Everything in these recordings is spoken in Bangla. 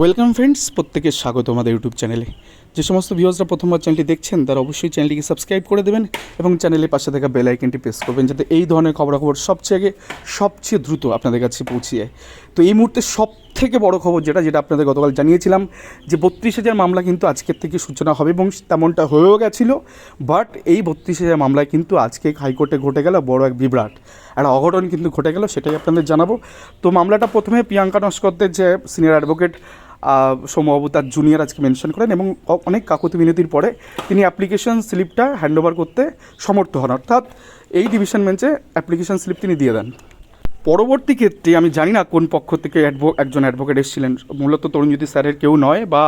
ওয়েলকাম ফ্রেন্ডস প্রত্যেকের স্বাগত আমাদের ইউটিউব চ্যানেলে যে সমস্ত ভিউয়ার্সরা প্রথমবার চ্যানেলটি দেখছেন, তারা অবশ্যই চ্যানেলটিকে সাবস্ক্রাইব করে দেবেন এবং চ্যানেলের পাশে থাকা বেল আইকনটি প্রেস করবেন যাতে এই ধরনের খবরাখবর সবচেয়ে আগে, সবচেয়ে দ্রুত আপনাদের কাছে পৌঁছে যায় তো এই মুহূর্তে সব থেকে বড় খবর যেটা যেটা আপনাদের গতকাল জানিয়েছিলাম যে বত্রিশ হাজার মামলা কিন্তু আজকের থেকে সূচনা হবে এবং তেমনটা হয়েও গেছিল বাট এই বত্রিশ হাজার মামলায় কিন্তু আজকে হাইকোর্টে ঘটে গেল বড় এক বিভ্রাট। একটা অঘটন কিন্তু ঘটে গেল, সেটাই আপনাদের জানাব। তো মামলাটা প্রথমে প্রিয়াঙ্কা নস্করদের যে সিনিয়র অ্যাডভোকেট সৌম্যবাবু তার জুনিয়র আজকে মেনশন করেন এবং অনেক কাকুতি মিনতির পরে তিনি অ্যাপ্লিকেশন স্লিপটা হ্যান্ডওভার করতে সমর্থ হন। অর্থাৎ এই ডিভিশন বেঞ্চে অ্যাপ্লিকেশন স্লিপ তিনি দিয়ে দেন। পরবর্তী ক্ষেত্রে আমি জানি না কোন পক্ষ থেকে অ্যাডভো একজন অ্যাডভোকেট এসেছিলেন। মূলত তরুণজ্যোতি স্যারের কেউ নয় বা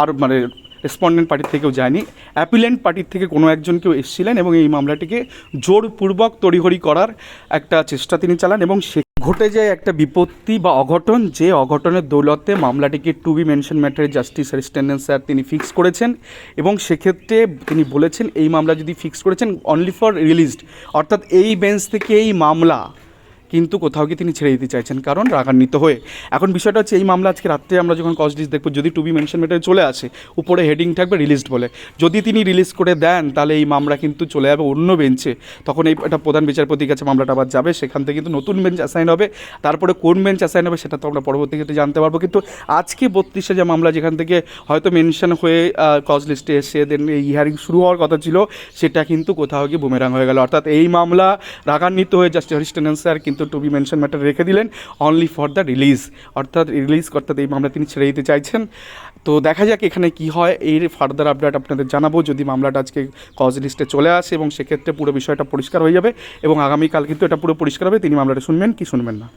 আর মানে রেসপন্ডেন্ট পার্টির থেকেও যায়নি। অ্যাপিলেন্ট পার্টির থেকে কোনো একজন কেউ এসেছিলেন এবং এই মামলাটিকে জোরপূর্বক তড়িঘড়ি করার একটা চেষ্টা তিনি চালান এবং সে ঘটে যায় একটা বিপত্তি বা অঘটন, যে অঘটনের দৌলতে মামলাটিকে টু বি মেনশন ম্যাটারে জাস্টিস অ্যাসিস্ট্যান্ট স্যার তিনি ফিক্স করেছেন এবং সেক্ষেত্রে তিনি বলেছেন, এই মামলা যদি ফিক্স করেছেন অনলি ফর রিলিজড অর্থাৎ এই বেঞ্চ থেকে এই মামলা কিন্তু কোথাও গিয়ে তিনি ছেড়ে দিতে চাইছেন, কারণ রাগান্বিত হয়ে। এখন বিষয়টা হচ্ছে, এই মামলা আজকে রাত্রে আমরা যখন কজ লিস্ট দেখব, যদি টু বি মেনশন মেটারে চলে আসে, উপরে হেডিং থাকবে রিলিজড বলে। যদি তিনি রিলিজ করে দেন, তাহলে এই মামলা কিন্তু চলে যাবে অন্য বেঞ্চে তখন এই এটা প্রধান বিচারপতির কাছে মামলাটা আবার যাবে, সেখান থেকে কিন্তু নতুন বেঞ্চ অ্যাসাইন হবে। তারপরে কোন বেঞ্চ অ্যাসাইন হবে, সেটা তো আমরা পরবর্তী ক্ষেত্রে জানতে পারব। কিন্তু আজকে বত্রিশে হাজার মামলা, যেখান থেকে হয়তো মেনশন হয়ে কজ লিস্টে এসে দেন এই হিয়ারিং শুরু হওয়ার কথা ছিল, সেটা কিন্তু কোথাও গিয়ে বুমেরাং হয়ে গেল। অর্থাৎ এই মামলা রাগান্বিত হয়ে জাস্টিস হরিস্টেন স্যার কিন্তু টু বি মেনশন ম্যাটার রেখে দিলেন অনলি ফর দ্য রিলিজ অর্থাৎ রিলিজ অর্থাৎ এই মামলা তিনি ছেড়ে দিতে চাইছেন। তো দেখা যাক এখানে কি হয়, এর ফার্দার আপডেট আপনাদের জানাব যদি মামলাটা আজকে কজ লিস্টে চলে আসে এবং সেক্ষেত্রে পুরো বিষয়টা পরিষ্কার হয়ে যাবে এবং আগামীকাল কিন্তু এটা পুরো পরিষ্কার হবে, তিনি মামলাটা শুনবেন কি শুনবেন না।